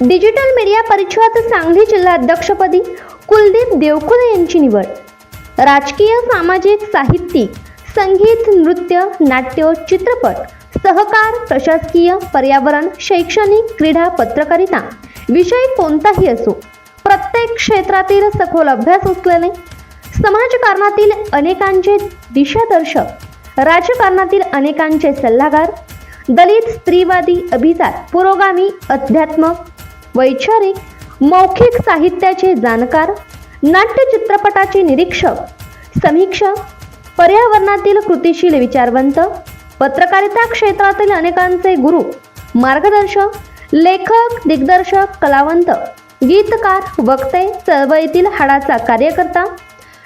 Digital media परिषद सांगली जिल्हाध्यक्षपदी कुलदीप देवकुले यांची निवड. राजकीय सामाजिक साहित्यिक संगीत नृत्य नाट्य चित्रपट सहकार प्रशासकीय पर्यावरण शैक्षणिक क्रीडा पत्रकारिता विषय कोणताही असो प्रत्येक क्षेत्रातील सखोल अभ्यास असलेले समाजकारणातील अनेकांचे दिशादर्शक राजकारणातील अनेकांचे सल्लागार दलित स्त्रीवादी अभिजात पुरोगामी अध्यात्मक वैचारिक मौखिक साहित्याचे जाणकार नाट्य चित्रपटाचे निरीक्षक समीक्षक पर्यावरणातील कृतिशील विचारवंत पत्रकारिता क्षेत्रातील अनेकांचे गुरु मार्गदर्शक लेखक दिग्दर्शक कलावंत गीतकार वक्ते चळवळीतील हाडाचा कार्यकर्ता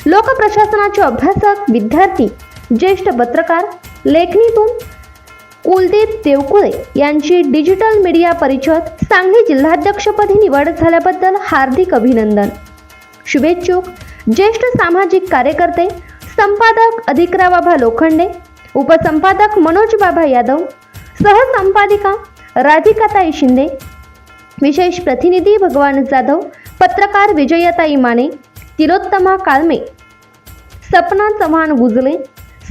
लोकप्रशासनाचे अभ्यासक विद्यार्थी ज्येष्ठ पत्रकार लेखणीतून कुलदीप देवकुळे यांची डिजिटल मीडिया परिषद सांगली जिल्हाध्यक्षपदी निवड झाल्याबद्दल हार्दिक अभिनंदन. शुभेच्छुक. ज्येष्ठ सामाजिक कार्यकर्ते संपादक अधिकराबाबा लोखंडे उपसंपादक मनोज बाबा यादव सहसंपादिका राधिकाताई शिंदे विशेष प्रतिनिधी भगवान जाधव पत्रकार विजयताई माने तिलोत्तमा काळमे सपना चव्हाण गुजले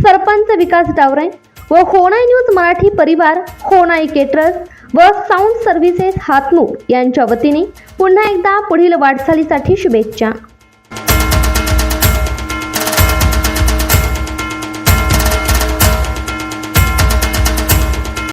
सरपंच विकास डावरे व होणाई न्यूज मराठी परिवार होणाई केटरर्स व साऊंड सर्व्हिसेस हातनूर यांच्या वतीने पुन्हा एकदा पुढील वाटचालीसाठी शुभेच्छा.